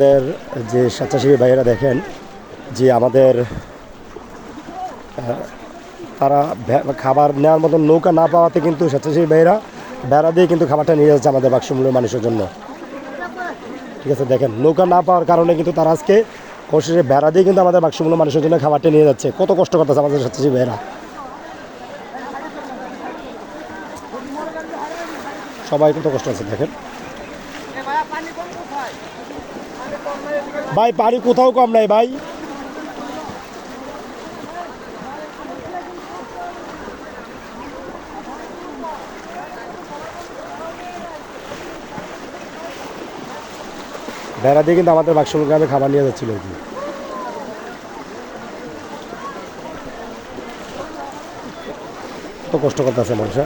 আমাদের যে স্বেচ্ছাসেবী ভাইয়েরা দেখেন, যে আমাদের তারা খাবার নেওয়ার মতন নৌকা না পাওয়াতে কিন্তু স্বেচ্ছাসেবী ভাইয়েরা বেড়া দিয়ে কিন্তু খাবারটা নিয়ে যাচ্ছে আমাদের বাক্সমূলের মানুষের জন্য। ঠিক আছে, দেখেন, নৌকা না পাওয়ার কারণে কিন্তু তারা আজকে অবশেষে বেড়া দিয়ে কিন্তু আমাদের বাক্সমূলের মানুষের জন্য খাবারটা নিয়ে যাচ্ছে। কত কষ্ট করতেছে আমাদের স্বেচ্ছাসেবী ভাইয়েরা। সবাই কত কষ্ট আছে দেখেন। ভাই পানি কোথাও কম নাই ভাই। বেড়া দিয়ে কিন্তু আমাদের বাক্সমুল গ্রামে খাবার নিয়ে যাচ্ছিল আর কি তো কষ্ট করতেছে মানুষরা।